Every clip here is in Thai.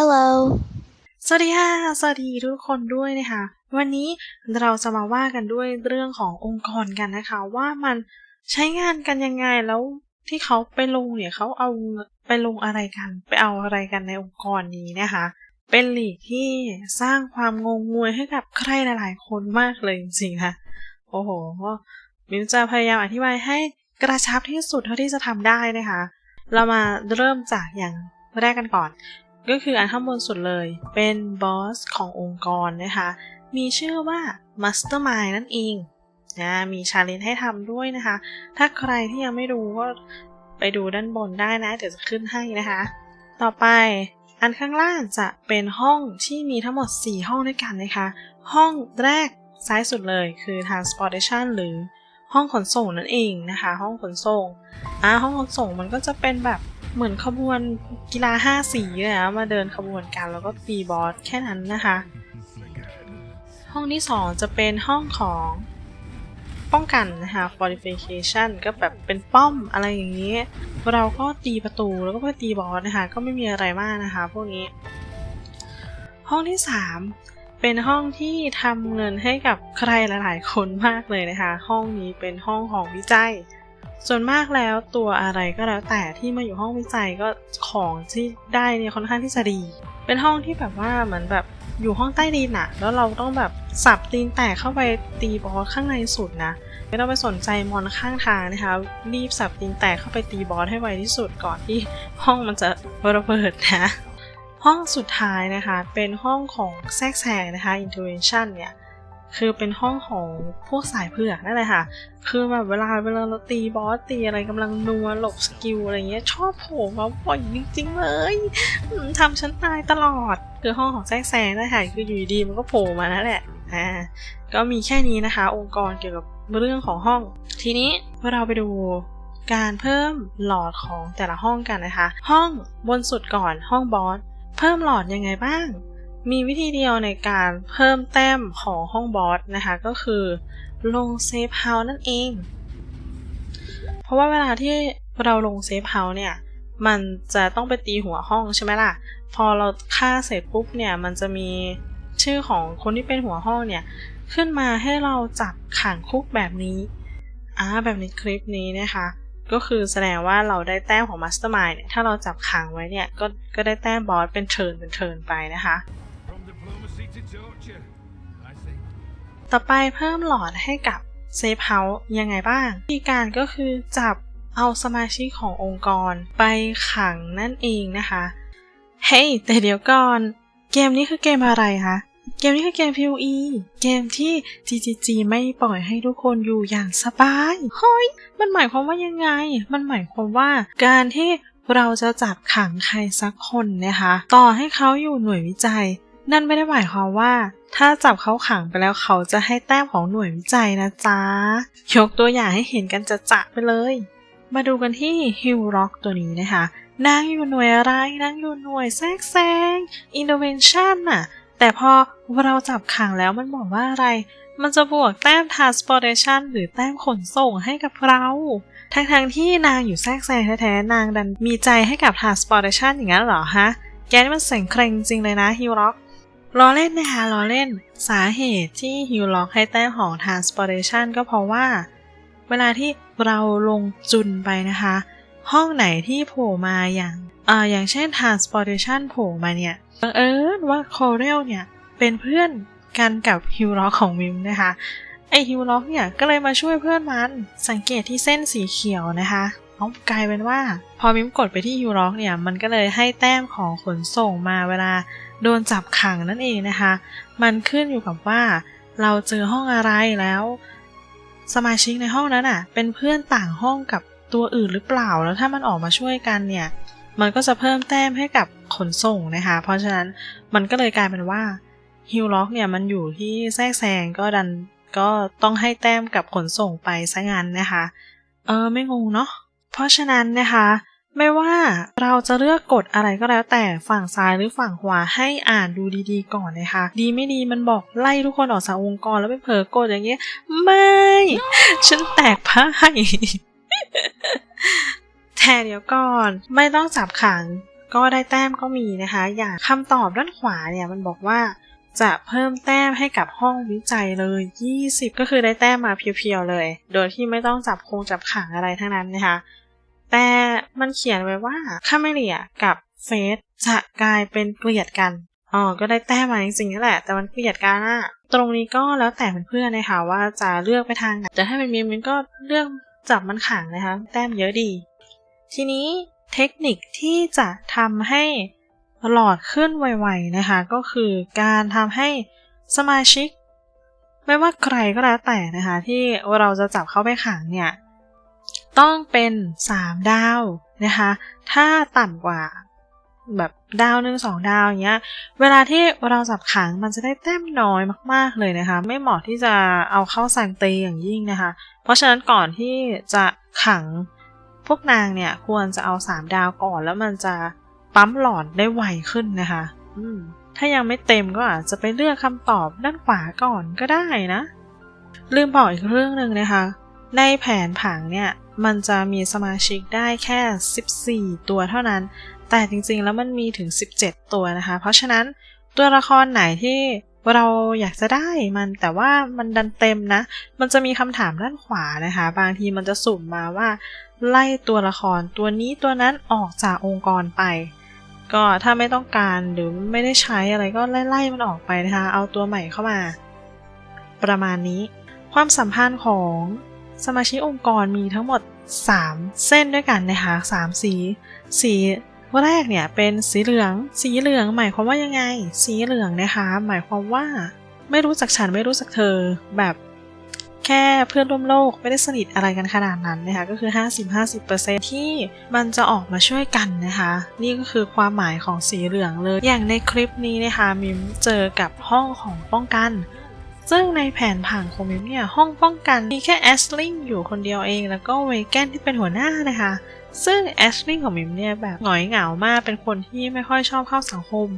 Hello สวัสดีค่ะ สวัสดีทุกคนด้วยนะคะ วันนี้เราจะมาว่ากันด้วยเรื่องขององค์กรกันนะคะ ว่ามันใช้งานกันยังไงแล้วที่เขาไปลงเนี่ยเขาเอาไปลงอะไรกัน ไปเอาอะไรกันในองค์กรนี้นะคะ เป็นหลีกที่สร้างความงงงวยให้กับใครหลายๆคนมากเลยจริงๆค่ะโอ้โหมิวจะพยายามอธิบายให้กระชับที่สุดเท่าที่จะทำได้นะคะ เรามาเริ่มจากอย่างแรกกันก่อน ก็คืออันข้างบนสุดเลย เป็นบอสขององค์กรนะคะ มีชื่อว่า Mastermind นั่นเองนะมีชาเลนจ์ให้ทำด้วยนะคะ ถ้าใครที่ยังไม่รู้ก็ไปดูด้านบนได้นะ เดี๋ยวจะขึ้นให้นะคะ ต่อไปอันข้างล่างจะเป็นห้องที่มีทั้งหมด 4 ห้องด้วยกันนะคะ ห้องแรกซ้ายสุดเลยคือ transportation หรือห้องขนส่งนั่นเองนะคะ ห้องขนส่งอ่าห้องขนส่งมันก็จะเป็นแบบ เหมือนขบวนกีฬาห้าสีเลยนะมาเดินขบวนกันแล้วก็ตีบอสแค่นั้นนะคะ ห้องที่สองจะเป็นห้องของป้องกันนะคะ fortification ก็แบบเป็นป้อมอะไรอย่างนี้ เราก็ตีประตูแล้วก็ไปตีบอสนะคะ ก็ไม่มีอะไรมากนะคะ พวกนี้ ห้องที่สามเป็นห้องที่ทำเงินให้กับใครหลาย ๆ คนมากเลยนะคะ ห้องนี้เป็นห้องของวิจัย ส่วนมากแล้วตัวอะไรก็แล้วแต่ที่มาอยู่ห้องวิจัยก็ของที่ได้เนี่ยค่อนข้างที่จะดี เป็นห้องที่แบบว่าเหมือนแบบอยู่ห้องใต้ดินอะแล้วเราต้องแบบสับตีนแตกเข้าไปตีบอสข้างในสุดนะ ไม่ต้องไปสนใจมอนข้างทางนะคะ รีบสับตีนแตกเข้าไปตีบอสให้ไวที่สุดก่อนที่ห้องมันจะระเบิดนะ ห้องสุดท้ายนะคะ เป็นห้องของแทรกแซงนะคะ intervention เนี่ย คือเป็นห้องของพวกสายเผือกนั่นแหละค่ะ คือแบบเวลาเวลาเราตีบอสตีอะไรกำลังนัวหลบสกิลอะไรเงี้ยชอบโผล่มาบ่อยจริงๆเลยอืมทำฉันตายตลอด คือห้องของแทรกแซงนั่นแหละคืออยู่ดีๆมันก็โผล่มานั่นแหละ อ่า ก็มีแค่นี้นะคะ องค์กรเกี่ยวกับเรื่องของห้อง ทีนี้เราไปดูการเพิ่มหลอดของแต่ละห้องกันนะคะ ห้องบนสุดก่อนห้องบอสเพิ่มหลอดยังไงบ้าง มีวิธีเดียวในการเพิ่มแต้มของห้องบอสนะคะ ก็คือลงเซฟเฮาส์นั่นเอง เพราะว่าเวลาที่เราลงเซฟเฮาส์เนี่ย มันจะต้องไปตีหัวห้องใช่ไหมล่ะ พอเราฆ่าเสร็จปุ๊บเนี่ย มันจะมีชื่อของคนที่เป็นหัวห้องเนี่ย ขึ้นมาให้เราจับขังคุกแบบนี้อ่าแบบในคลิปนี้นะคะ ก็คือแสดงว่าเราได้แต้มของ Mastermind เนี่ย ถ้าเราจับขังไว้เนี่ย ก็ก็ได้แต้มบอสเป็นเทิร์นเป็นเทิร์นไปนะคะ ต่อไปเพิ่มหลอดให้กับเซฟเฮาส์ยังไงบ้างวิธีการก็คือจับเอาสมาชิกขององค์กรไปขังนั่นเองนะคะ เฮ้ยแต่เดี๋ยวก่อน เกมนี้คือเกมอะไรคะ เกมนี้คือเกม PoE เกมที่ GGG ไม่ปล่อยให้ทุกคนอยู่อย่างสบาย เฮ้ย มันหมายความว่ายังไง มันหมายความว่าการที่เราจะจับขังใครสักคนนะคะ ต่อให้เขาอยู่หน่วยวิจัย นั่นไม่ได้หมายความว่า ถ้าจับเขาขังไปแล้วเขาจะให้แต้มของหน่วยวิจัยนะจ๊ะ ยกตัวอย่างให้เห็นกันจะจะไปเลย มาดูกันที่ฮิวร็อกตัวนี้นะคะนางอยู่หน่วยอะไรนางอยู่หน่วยแทรกแซง intervention น่ะ แต่พอเราจับขังแล้วมันบอกว่าอะไร มันจะบวกแต้ม transportation หรือแต้มขนส่งให้กับเรา ทั้งๆที่นางอยู่แทรกแซงแท้ๆ นางดันมีใจให้กับ transportation อย่างนั้นเหรอฮะ แกนี่มันเสียงเคร่งจริงเลยนะฮิวร็อก ล้อเล่นนะคะล้อเล่น สาเหตุที่ฮิวล็อกให้แต้มของ transportation ก็เพราะว่า เวลาที่เราลงจุนไปนะคะ ห้องไหนที่โผล่มาอย่างอ่าอย่างเช่น transportation โผล่มาเนี่ยบังเอิญว่าโคเรลเนี่ย เป็นเพื่อนกันกับฮิวล็อกของมิมนะคะไอฮิวล็อกเนี่ยก็เลยมาช่วยเพื่อนมัน สังเกตที่เส้นสีเขียวนะคะเอากลายเป็นว่า พอมิมกดไปที่ฮิวล็อกเนี่ย มันก็เลยให้แต้มของขนส่งมาเวลา โดนจับขังนั่นเองนะคะ มันขึ้นอยู่กับว่า เราเจอห้องอะไรแล้ว สมาชิกในห้องนั้นอะ เป็นเพื่อนต่างห้องกับตัวอื่นหรือเปล่า แล้วถ้ามันออกมาช่วยกันเนี่ย มันก็จะเพิ่มแต้มให้กับขนส่งนะคะ เพราะฉะนั้นมันก็เลยกลายเป็นว่าฮิลล็อกเนี่ยมันอยู่ที่แทรกแซงก็ดันก็ต้องให้แต้มกับขนส่งไปซะงั้นนะคะ เออไม่งงเนาะเพราะฉะนั้นนะคะ ไม่ว่าเราจะเลือกกดอะไรก็แล้วแต่ฝั่งซ้ายหรือฝั่งขวาให้อ่านดูดีๆก่อนนะคะ ดีไม่ดีมันบอกไล่ทุกคนออกจากองค์กรแล้วไปเผลอกดอย่างเงี้ย ไม่ ฉันแตกพ่ายแต่เดี๋ยวก่อน ไม่ต้องจับขังก็ได้แต้มก็มีนะคะ อย่างคำตอบด้านขวาเนี่ยมันบอกว่าจะเพิ่มแต้มให้กับห้องวิจัยเลย 20 ก็คือได้แต้มมาเพียวๆเลย โดยที่ไม่ต้องจับคงจับขังอะไรทั้งนั้นนะคะ แต่มันเขียนไว้ว่าคาเมเลียกับเฟสจะกลายเป็นเกลียดกันอ๋อก็ได้แต้มมาจริงๆนั่นแหละ แต่มันเกลียดกันอะตรงนี้ก็แล้วแต่เพื่อนๆนะคะว่าจะเลือกไปทางไหนแต่ถ้าเป็นมีมมันก็เลือกจับมันขังนะคะ แต้มเยอะดี ทีนี้เทคนิคที่จะทำให้หลอดขึ้นไวๆนะคะ ก็คือการทำให้สมาชิก ไม่ว่าใครก็แล้วแต่นะคะ ที่เราจะจับเข้าไปขังเนี่ย ต้องเป็น 3 ดาวนะคะ ถ้าต่ำกว่าแบบดาวหนึ่งสองดาวอย่างเงี้ย เวลาที่เราจับขังมันจะได้แต้มน้อยมาก ๆเลยนะคะ ไม่เหมาะที่จะเอาเข้าสังเตอย่างยิ่งนะคะ เพราะฉะนั้นก่อนที่จะขังพวกนางเนี่ยควรจะเอา3ดาวก่อนแล้วมันจะปั๊มหลอดได้ไวขึ้นนะคะ อืมถ้ายังไม่เต็มก็อาจจะไปเลือกคำตอบด้านขวาก่อนก็ได้นะ ลืมบอกอีกเรื่องหนึ่งนะคะ ในแผนผังเนี่ย มันจะมีสมาชิกได้แค่ 14 ตัวเท่านั้น แต่จริงๆแล้วมันมีถึง 17 ตัวนะคะ เพราะฉะนั้นตัวละครไหนที่เราอยากจะได้มันแต่ว่ามันดันเต็มนะ มันจะมีคำถามด้านขวานะคะ บางทีมันจะสุ่มมาว่า ไล่ตัวละครตัวนี้ตัวนั้นออกจากองค์กรไป ก็ถ้าไม่ต้องการหรือไม่ได้ใช้อะไรก็ไล่ๆมันออกไปนะคะ เอาตัวใหม่เข้ามา ประมาณนี้ ความสัมพันธ์ของ สมาชิกองค์กรมีทั้งหมด 3 เส้นด้วยกันนะคะ3สีสีแรกเนี่ยเป็นสีเหลือง สีเหลืองหมายความว่ายังไง สีเหลืองนะคะ หมายความว่า ไม่รู้จักฉันไม่รู้จักเธอ แบบแค่เพื่อนร่วมโลกไม่ได้สนิทอะไรกันขนาดนั้นนะคะก็คือ 50-50%ที่มันจะออกมาช่วยกันนะคะ นี่ก็คือความหมายของสีเหลืองเลย อย่างในคลิปนี้นะคะมิมเจอกับห้องของป้องกัน ซึ่งในแผนผังของมิมเนี่ยห้องป้องกันมีแค่แอสลิงอยู่คนเดียวเอง แล้วก็เวแกนที่เป็นหัวหน้านะคะ ซึ่งแอชลิงของมิมเนี่ยแบบหงอยเหงามากเป็นคนที่ไม่ค่อยชอบเข้าสังคม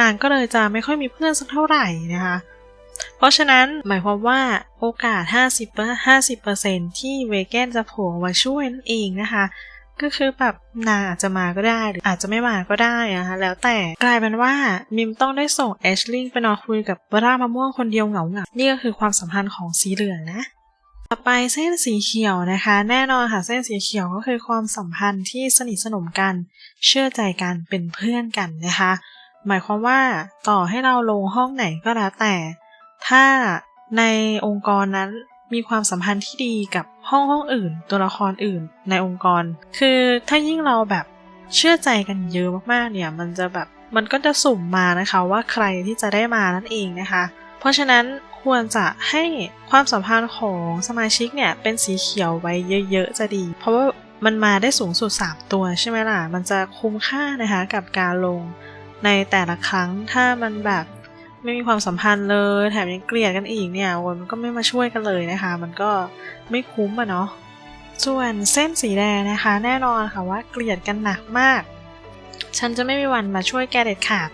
นางก็เลยจะไม่ค่อยมีเพื่อนสักเท่าไหร่นะคะเพราะฉะนั้นหมายความว่าโอกาส 50 50%ที่เวแกนจะโผล่มาช่วยนั่นเองนะคะ ก็คือแบบนางอาจจะมาก็ได้หรืออาจจะไม่มาก็ได้นะคะแล้วแต่กลายเป็นว่ามิมต้องได้ส่งแอชลิงไปนอนคุยกับวรามะม่วงคนเดียวเหงาๆนี่ก็คือความสัมพันธ์ของสีเหลืองนะต่อไปเส้นสีเขียวนะคะ แน่นอนค่ะเส้นสีเขียวก็คือความสัมพันธ์ที่สนิทสนมกัน เชื่อใจกันเป็นเพื่อนกันนะคะ หมายความว่าต่อให้เราลงห้องไหนก็แล้วแต่ ถ้าในองค์กรนั้นมีความสัมพันธ์ที่ดีกับ ห้องห้องอื่น ตัวละครอื่นในองค์กร คือถ้ายิ่งเราแบบเชื่อใจกันเยอะมากๆเนี่ยมันจะแบบมันก็จะสุ่มมานะคะว่าใครที่จะได้มานั่นเองนะคะ เพราะฉะนั้นควรจะให้ความสัมพันธ์ของสมาชิกเนี่ยเป็นสีเขียวไว้เยอะๆจะดี เพราะว่ามันมาได้สูงสุด 3 ตัวใช่ไหมล่ะ มันจะคุ้มค่านะคะกับการลงในแต่ละครั้งถ้ามันแบบ ไม่มีความสัมพันธ์เลยแถมยังเกลียดกันอีกเนี่ยโอ้ยมันก็ไม่มาช่วยกันเลยนะคะ มันก็ไม่คุ้มอะเนาะส่วนเส้นสีแดงนะคะ แน่นอนค่ะว่าเกลียดกันหนักมาก ฉันจะไม่มีวันมาช่วยแกเด็ดขาด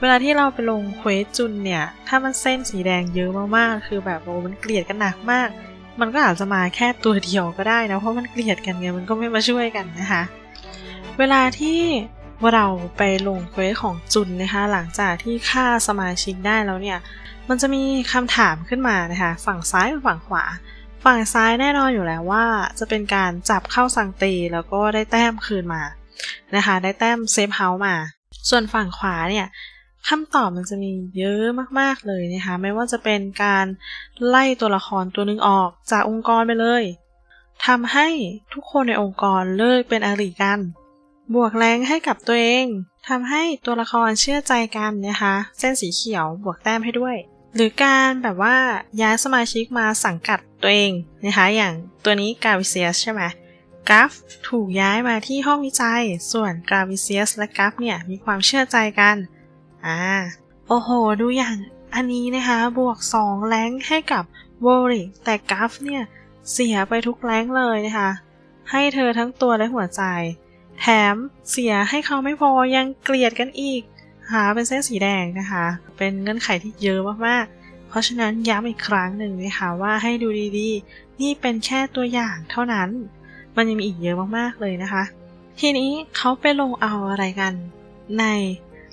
เวลาที่เราไปลงเควสจุนเนี่ย ถ้ามันเส้นสีแดงเยอะมากๆ คือแบบโอ้มันเกลียดกันหนักมาก มันก็อาจจะมาแค่ตัวเดียวก็ได้นะ เพราะมันเกลียดกันไง มันก็ไม่มาช่วยกันนะคะ เวลาที่ เราไปลงเควสของจุนนะคะหลังจากที่ฆ่าสมาชิกได้แล้วเนี่ย มันจะมีคำถามขึ้นมานะคะฝั่งซ้ายกับฝั่งขวา ฝั่งซ้ายแน่นอนอยู่แล้วว่า จะเป็นการจับเข้าสังตีแล้วก็ได้แต้มคืนมานะคะได้แต้มเซฟเฮาส์มา ส่วนฝั่งขวาเนี่ยคำตอบมันจะมีเยอะมากๆเลยนะคะไม่ว่าจะเป็นการไล่ตัวละครตัวหนึ่งออกจากองค์กรไปเลยทำให้ทุกคนในองค์กรเลิกเป็นอริกัน บวกแรงให้กับตัวเองทำให้ตัวละครเชื่อใจกันนะคะ เส้นสีเขียวบวกแต้มให้ด้วย หรือการแบบว่าย้ายสมาชิกมาสังกัดตัวเองนะคะอย่างตัวนี้กาวิเซียสใช่ไหมกราฟถูกย้ายมาที่ห้องวิจัย ส่วนกราวิเซียสและกราฟเนี่ยมีความเชื่อใจกันอ่าโอ้โห ดูอย่างอันนี้นะคะ บวก 2 แรงให้กับวอริแต่กราฟเนี่ยเสียไปทุกแรงเลยนะคะ ให้เธอทั้งตัวและหัวใจ แถมเสียให้เขาไม่พอยังเกลียดกันอีก หาเป็นเส้นสีแดงนะคะ เป็นเงื่อนไขที่เยอะมากๆ เพราะฉะนั้นย้ำอีกครั้งหนึ่งนะคะว่าให้ดูดีๆ นี่เป็นแค่ตัวอย่างเท่านั้น มันยังมีอีกเยอะมากๆเลยนะคะ ทีนี้เขาไปลงเอาอะไรกันใน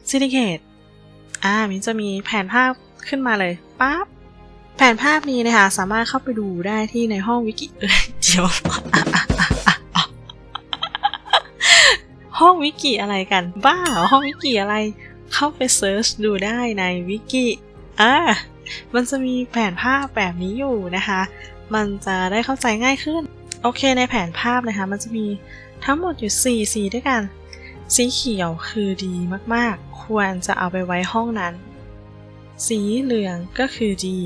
ซิลิเ a t อ่ามินจะมีแผนภาพขึ้นมาเลยปั๊บแผนภาพนี้นะคะ สามารถเข้าไปดูได้ที่ในห้องวิกิเอ้ยเดี๋ยว ห้องวิกิอะไรกัน บ้าห้องวิกิอะไร เข้าไปเซิร์ชดูได้ในวิกิอ่ามันจะมีแผนภาพแบบนี้อยู่นะคะ มันจะได้เข้าใจง่ายขึ้น โอเคในแผนภาพนะคะ มันจะมีทั้งหมดอยู่4สีด้วยกัน สีเขียวคือดีมากๆ ควรจะเอาไปไว้ห้องนั้น สีเหลืองก็คือดี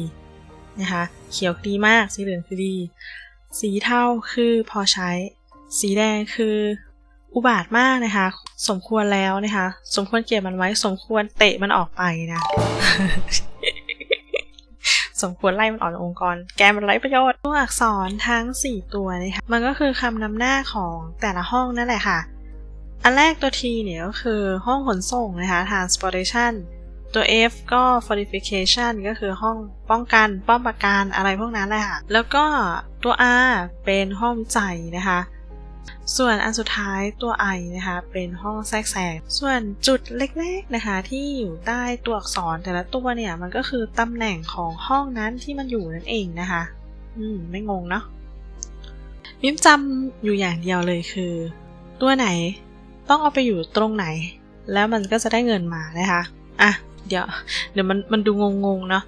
นะคะ เขียวดีมาก สีเหลืองคือดี สีเทาคือพอใช้ สีแดงคือ อุบาทมากนะคะ สมควรแล้วนะคะ สมควรเก็บมันไว้ สมควรเตะมันออกไปนะ สมควรไล่มันออกจากองค์กร แกมันไร้ประโยชน์ตัวอักษรทั้ง 4 ตัวนะคะ มันก็คือคำนำหน้าของแต่ละห้องนั่นแหละค่ะ อันแรกตัว T เนี่ยก็คือห้องขนส่งนะคะ transportation ตัว F ก็ fortification ก็คือห้องป้องกันป้อมปราการอะไรพวกนั้นแหละค่ะ แล้วก็ตัว R เป็นห้องวิจัยนะคะ ส่วนอันสุดท้ายตัว I นะคะเป็นห้องแทรกแซงส่วนจุดเล็กๆนะคะที่อยู่ใต้ตัวอักษรแต่ละตัวเนี่ยมันก็คือตำแหน่งของห้องนั้นที่มันอยู่นั่นเองนะคะ อืมไม่งงเนาะมิมจำอยู่อย่างเดียวเลยคือ ตัวไหนต้องเอาไปอยู่ตรงไหน แล้วมันก็จะได้เงินมานะคะอะเดี๋ยวเดี๋ยวมันมันดูงงๆเนาะ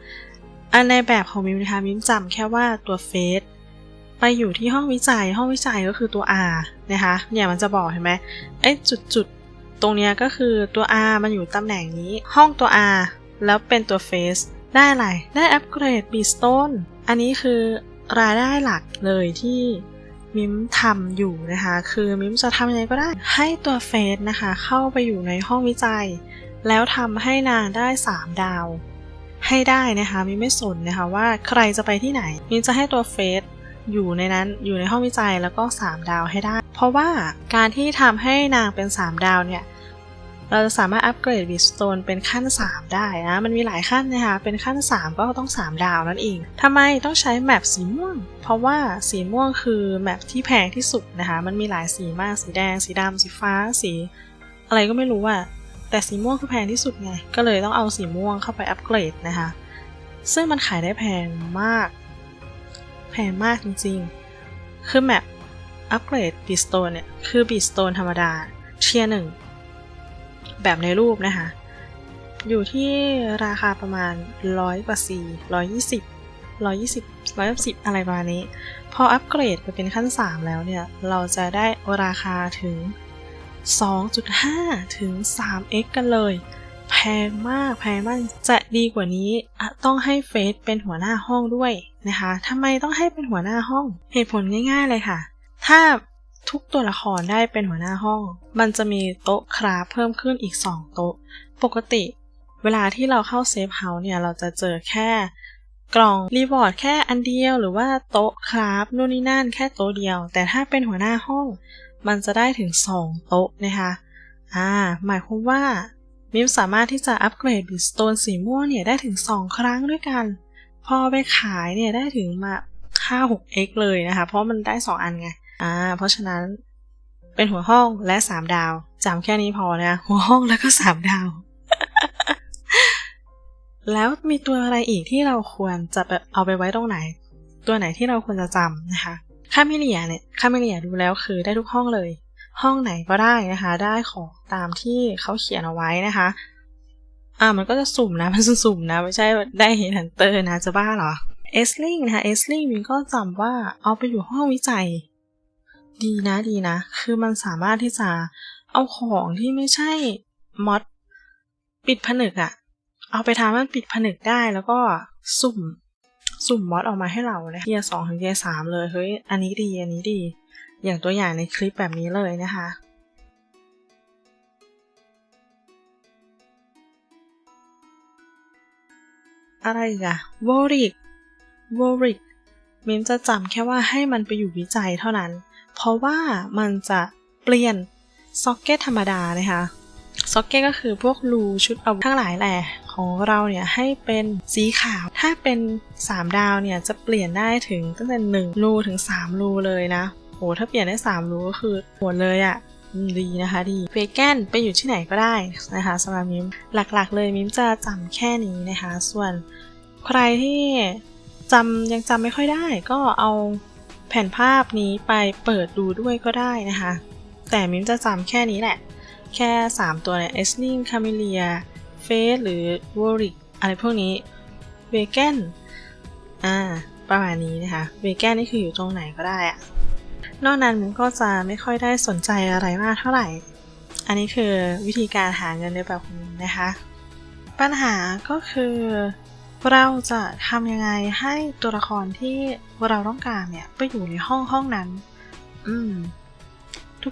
อันในแบบของมิมนะคะมิมจำแค่ว่าตัวเฟสไปอยู่ที่ห้องวิจัยห้องวิจัยก็คือตัว R นะคะเนี่ยมันจะบอกเห็นไหมไอ้จุดจุดๆตรงเนี้ยก็คือตัว R มันอยู่ตำแหน่งนี้ ห้องตัว R แล้วเป็นตัวเฟสได้อะไร ได้อัปเกรดบีสโตนอันนี้คือรายได้หลักเลยที่มิมทำอยู่นะคะ คือมิมจะทำยังไงก็ได้ ให้ตัวเฟสนะคะ เข้าไปอยู่ในห้องวิจัย แล้วทำให้นางได้ 3 ดาว ให้ได้นะคะมิมไม่สนนะคะว่าใครจะไปที่ไหนมิมจะให้ตัวเฟส อยู่ในนั้นอยู่ในห้องวิจัยแล้วก็ 3 ดาวให้ได้ เพราะว่าการที่ทำให้นางเป็น 3 ดาวเนี่ยเราจะสามารถอัปเกรดบิสโตนเป็นขั้น 3 ได้นะ มันมีหลายขั้นนะคะ เป็นขั้น 3 ก็ต้อง 3 ดาวนั่นเอง ทำไมต้องใช้แมปสีม่วง เพราะว่าสีม่วงคือแมปที่แพงที่สุดนะคะ มันมีหลายสีมาก สีแดง สีดำ สีฟ้า สี อะไรก็ไม่รู้อะแต่สีม่วงคือแพงที่สุดไง ก็เลยต้องเอาสีม่วงเข้าไปอัปเกรดนะคะ ซึ่งมันขายได้แพงมาก พงมากจริงๆ คือแมปอัปเกรดบีสโตนเนี่ย คือบีสโตนธรรมดาเทียร์หนึ่ง แบบในรูปนะคะ อยู่ที่ราคาประมาณร้อยกว่าซีร้อยยี่สิบร้อยยี่สิบร้อยสิบอะไรประมาณนี้ พออัปเกรดไปเป็นขั้น 3 แล้วเนี่ย เราจะได้ราคาถึง 2.5 ถึง 3x กันเลย แพงมากแพงมาก จะดีกว่านี้ต้องให้เฟสเป็นหัวหน้าห้องด้วย นะคะทำไมต้องให้เป็นหัวหน้าห้อง เหตุผลง่าย ๆเลยค่ะ ถ้าทุกตัวละครได้เป็นหัวหน้าห้อง มันจะมีโต๊ะคราฟเพิ่มขึ้นอีก 2 โต๊ะ ปกติ เวลาที่เราเข้าเซฟเฮาส์เนี่ยเราจะเจอแค่กล่องรีวอร์ดแค่อันเดียวหรือว่าโต๊ะคราฟนู่นนี่นั่นแค่โต๊ะเดียว แต่ถ้าเป็นหัวหน้าห้อง มันจะได้ถึง 2 โต๊ะนะคะอ่าหมายความว่ามิมสามารถที่จะอัปเกรดบิสโตนสีม่วงเนี่ยได้ถึง 2 ครั้งด้วยกัน พอไปขายเนี่ยได้ถึงมา 5-6x เลยนะคะ เพราะมันได้ 2 อันไง อ่า เพราะฉะนั้นเป็นหัวห้องและ 3 ดาวจำแค่นี้พอนะ หัวห้องแล้วก็ 3 ดาว แล้วมีตัวอะไรอีกที่เราควรจะเอาไปไว้ตรงไหน ตัวไหนที่เราควรจะจำนะคะ ค่าเมเลียเนี่ย ค่าเมเลียดูแล้วคือได้ทุกห้องเลย ห้องไหนก็ได้นะคะ ได้ของตามที่เขาเขียนเอาไว้นะคะ อ่ามันก็จะสุ่มนะ มันสุ่มนะ ไม่ใช่ได้เห็นฮันเตอร์นะจะบ้าเหรอเอสลิงนะคะเอสลิงมินก็จำว่าเอาไปอยู่ห้องวิจัย ดีนะดีนะ คือมันสามารถที่จะเอาของที่ไม่ใช่มอดปิดผนึกอะเอาไปทำให้มันปิดผนึกได้แล้วก็สุ่มสุ่มมอดออกมาให้เราเลยเทียสองถึงเทียสามเลยเฮ้ยอันนี้ดีอันนี้ดี อย่างตัวอย่างในคลิปแบบนี้เลยนะคะ อะไรกะวอริกวอริกมิมจะจำแค่ว่าให้มันไปอยู่วิจัยเท่านั้น เพราะว่ามันจะเปลี่ยนซ็อกเก็ตธรรมดานะคะซ็อกเก็ตก็คือพวกรูชุดอาวุธทั้งหลายแหละของเราเนี่ยให้เป็นสีขาว ถ้าเป็น 3 ดาวเนี่ยจะเปลี่ยนได้ถึงตั้งแต่1รูถึง 3 รูเลยนะโหถ้าเปลี่ยนได้ 3 รูก็คือหมดเลยอะ่ะ ดีนะคะดีเวแกนไปอยู่ที่ไหนก็ได้นะคะสำหรับมิมหลักๆ เลยมิมจะจำแค่นี้นะคะ ส่วนใครที่จำยังจำไม่ค่อยได้ ก็เอาแผ่นภาพนี้ไปเปิดดูด้วยก็ได้นะคะ แต่มิมจะจำแค่นี้แหละ แค่ 3 ตัวเนี่ยเอสลิงคาเมเลียเฟสหรือวอริกอะไรพวกนี้เวแกนอ่าประมาณนี้นะคะเวแกนนี่คืออยู่ตรงไหนก็ได้อะ นอกนั้นมิมก็จะไม่ค่อยได้สนใจอะไรมากเท่าไหร่ อันนี้คือวิธีการหาเงินในแบบของมิมนะคะ ปัญหาก็คือเราจะทำยังไงให้ตัวละครที่เราต้องการเนี่ยไปอยู่ในห้องห้องนั้น อืม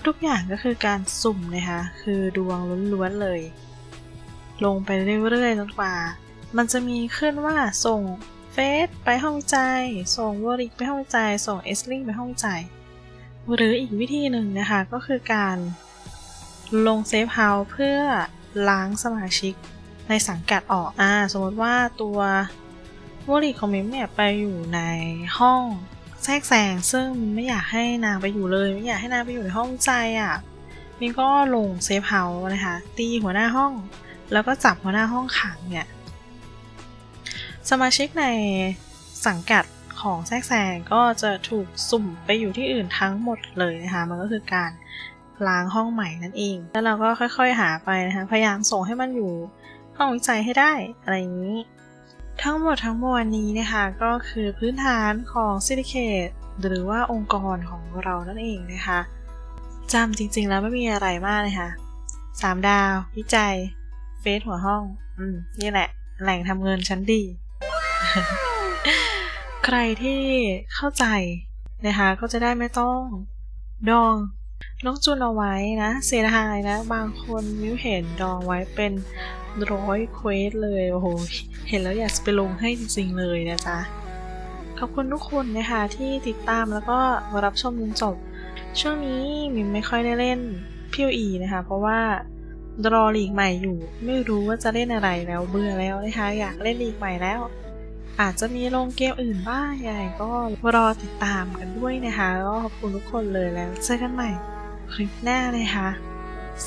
ทุกๆอย่างก็คือการสุ่มนะคะ คือดวงล้วนๆเลย ลงไปเรื่อยๆจนกว่า มันจะมีขึ้นว่าส่งเฟสไปห้องวิจัย ส่งวอริกไปห้องวิจัย ส่งเอสลิงไปห้องวิจัย หรืออีกวิธีหนึ่งนะคะก็คือการลงเซฟเฮาส์เพื่อล้างสมาชิกในสังกัดออกอ่าสมมติว่าตัววอริกของมิมเนี่ยไปอยู่ในห้องแทรกแซงซึ่งไม่อยากให้นางไปอยู่เลย ไม่อยากให้นางไปอยู่ในห้องวิจัยอะมินก็ลงเซฟเฮาส์นะคะตีหัวหน้าห้อง แล้วก็จับหัวหน้าห้องขังเนี่ยสมาชิกในสังกัด ของแทรกแซงก็จะถูกสุ่มไปอยู่ที่อื่นทั้งหมดเลยนะคะ มันก็คือการล้างห้องใหม่นั่นเอง แล้วเราก็ค่อยๆหาไปนะคะ พยายามส่งให้มันอยู่ห้องวิจัยให้ได้อะไรอย่างนี้ ทั้งหมดทั้งมวลนี้นะคะก็คือพื้นฐานของ Syndicate หรือว่าองค์กรของเรานั่นเองนะคะจำจริงๆแล้วไม่มีอะไรมากเลยค่ะสามดาว วิจัย เฟซหัวห้อง อืม นี่แหละ แหล่งทำเงินชั้นดี ใครที่เข้าใจนะคะก็จะได้ไม่ต้องดองน้องจุนเอาไว้นะ เสียดายนะ บางคนมิวเห็นดองไว้เป็นร้อยเควสเลยโอ้โหเห็นแล้วอยากจะไปลงให้จริงๆเลยนะจ๊ะขอบคุณทุกคนนะคะที่ติดตามแล้วก็รับชมจนจบ ช่วงนี้มิมไม่ค่อยได้เล่น POE นะคะ เพราะว่ารอลีกใหม่อยู่ ไม่รู้ว่าจะเล่นอะไรแล้วเบื่อแล้วนะคะ อยากเล่นลีกใหม่แล้ว อาจจะมีลงเกมอื่นบ้างยังไงก็รอติดตามกันด้วยนะคะแล้วก็ขอบคุณทุกคนเลยแล้วเจอกันใหม่คลิปหน้าเลยค่ะ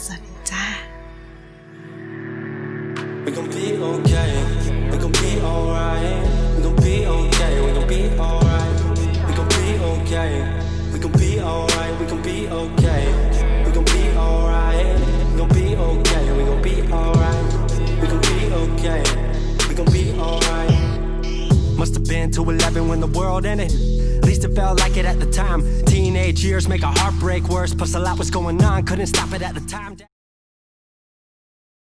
สวัสดีจ้า We gon' be okay. We gon' be alright. We gon' be okay. We gon' be alright. We gon' be okay. We gon' be alright. We gon' be okay. Been to 11 when the world ended. At least it felt like it at the time. Teenage years make a heartbreak worse. Plus, a lot was going on. Couldn't stop it at the time.